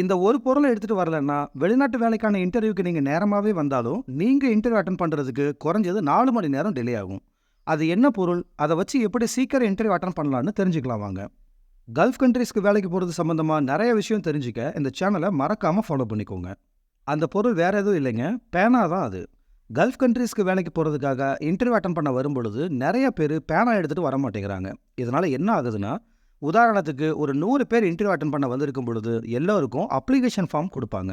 இந்த ஒரு பொருளை எடுத்துட்டு வரலன்னா வெளிநாட்டு வேலைக்கான இன்டர்வியூக்கு நீங்கள் நேரமாகவே வந்தாலும் நீங்கள் இன்டர்வியூ அட்டன் பண்ணுறதுக்கு குறைஞ்சது நாலு மணி நேரம் டிலே ஆகும். அது என்ன பொருள்? அதை வச்சு எப்படி சீக்கிரம் இன்டர்வியூ அட்டன் பண்ணலான்னு தெரிஞ்சுக்கலாம் வாங்க. கல்ஃப் கண்ட்ரீஸ்க்கு வேலைக்கு போகிறது சம்மந்தமாக நிறைய விஷயம் தெரிஞ்சுக்க இந்த சேனலை மறக்காமல் ஃபாலோ பண்ணிக்கோங்க. அந்த பொருள் வேற எதுவும் இல்லைங்க. பேனா தான் அது. கல்ஃப் கண்ட்ரீஸ்க்கு வேலைக்கு போகிறதுக்காக இன்டர்வியூ அட்டன் பண்ண வரும்பொழுது நிறைய பேர் பேனா எடுத்துகிட்டு வர மாட்டேங்கிறாங்க இதனால் என்ன ஆகுதுன்னா உதாரணத்துக்கு ஒரு நூறு பேர் இன்டர்வியூ அட்டன் பண்ண வந்திருக்கும் பொழுது எல்லோருக்கும் அப்ளிகேஷன் ஃபார்ம் கொடுப்பாங்க.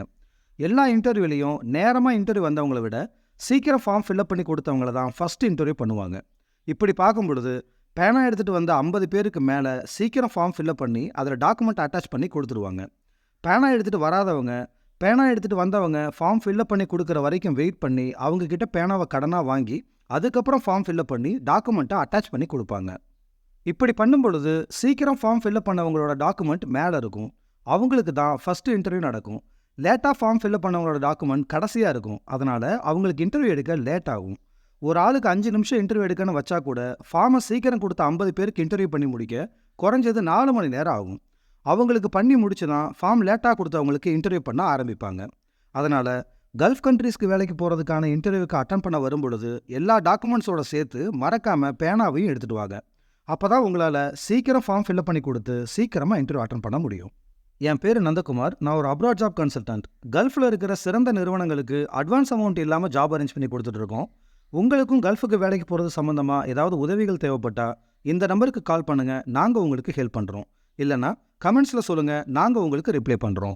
எல்லா இன்டர்வியூலையும் நேரமாக இன்டர்வியூ வந்தவங்கள விட சீக்கிரம் ஃபார்ம் ஃபில்அப் பண்ணி கொடுத்தவங்கள தான் ஃபஸ்ட் இன்டர்வியூ பண்ணுவாங்க. இப்படி பார்க்கும் பொழுது பேனா எடுத்துகிட்டு வந்த ஐம்பது பேருக்கு மேலே சீக்கிரம் ஃபார்ம் ஃபில்அப் பண்ணி அதில் டாக்குமெண்ட் அட்டாச் பண்ணி கொடுத்துருவாங்க. பேனா எடுத்துகிட்டு வராதவங்க பேனா எடுத்துகிட்டு வந்தவங்க ஃபார்ம் ஃபில்அப் பண்ணி கொடுக்குற வரைக்கும் வெயிட் பண்ணி அவங்க கிட்ட பேனாவை கடனாக வாங்கி அதுக்கப்புறம் ஃபார்ம் ஃபில்அப் பண்ணி டாக்குமெண்ட்டை அட்டாச் பண்ணி கொடுப்பாங்க. இப்படி பண்ணும் பொழுது சீக்கிரம் ஃபார்ம் ஃபில்அப் பண்ணவங்களோட டாக்குமெண்ட் மேலே இருக்கும். அவங்களுக்கு தான் ஃபஸ்ட்டு இன்டர்வியூ நடக்கும். லேட்டாக ஃபார்ம் ஃபில்அப் பண்ணவங்களோட டாக்குமெண்ட் கடைசியாக இருக்கும். அதனால் அவங்களுக்கு இன்டர்வியூ எடுக்க லேட் ஆகும். ஒரு ஆளுக்கு அஞ்சு நிமிஷம் இன்டர்வியூ எடுக்கன்னு வச்சா கூட ஃபார்மை சீக்கிரம் கொடுத்த ஐம்பது பேருக்கு இன்டர்வியூ பண்ணி முடிக்க குறைஞ்சது நாலு மணி நேரம் ஆகும். அவங்களுக்கு பண்ணி முடிச்சு தான் ஃபார்ம் லேட்டாக கொடுத்தவங்களுக்கு இன்டர்வியூ பண்ண ஆரம்பிப்பாங்க. அதனால் கல்ஃப் கண்ட்ரீஸ்க்கு வேலைக்கு போகிறதுக்கான இன்டர்வியூக்கு அட்டன் பண்ண வரும்பொழுது எல்லா டாக்குமெண்ட்ஸோட சேர்த்து மறக்காமல் பேனாவையும் எடுத்துகிட்டு வாங்க. அப்போ தான் உங்களால் சீக்கிரம் ஃபார்ம் ஃபில்அப் பண்ணி கொடுத்து சீக்கிரமாக இன்டர்வியூ அட்டன் பண்ண முடியும். என் பேர் நந்தகுமார். நான் ஒரு அப்ராட் ஜாப் கன்சல்டன்ட் கல்ஃபில் இருக்கிற சிறந்த நிறுவனங்களுக்கு அட்வான்ஸ் அமௌண்ட் இல்லாமல் ஜாப் அரேஞ்ச் பண்ணி கொடுத்துட்ருக்கோம் உங்களுக்கும் கல்ஃபுக்கு வேலைக்கு போகிறது சம்மந்தமாக ஏதாவது உதவிகள் தேவைப்பட்டா இந்த நம்பருக்கு கால் பண்ணுங்கள் நாங்கள் உங்களுக்கு ஹெல்ப் பண்ணுறோம் இல்லைன்னா கமெண்ட்ஸில் சொல்லுங்கள் நாங்கள் உங்களுக்கு ரிப்ளை பண்ணுறோம்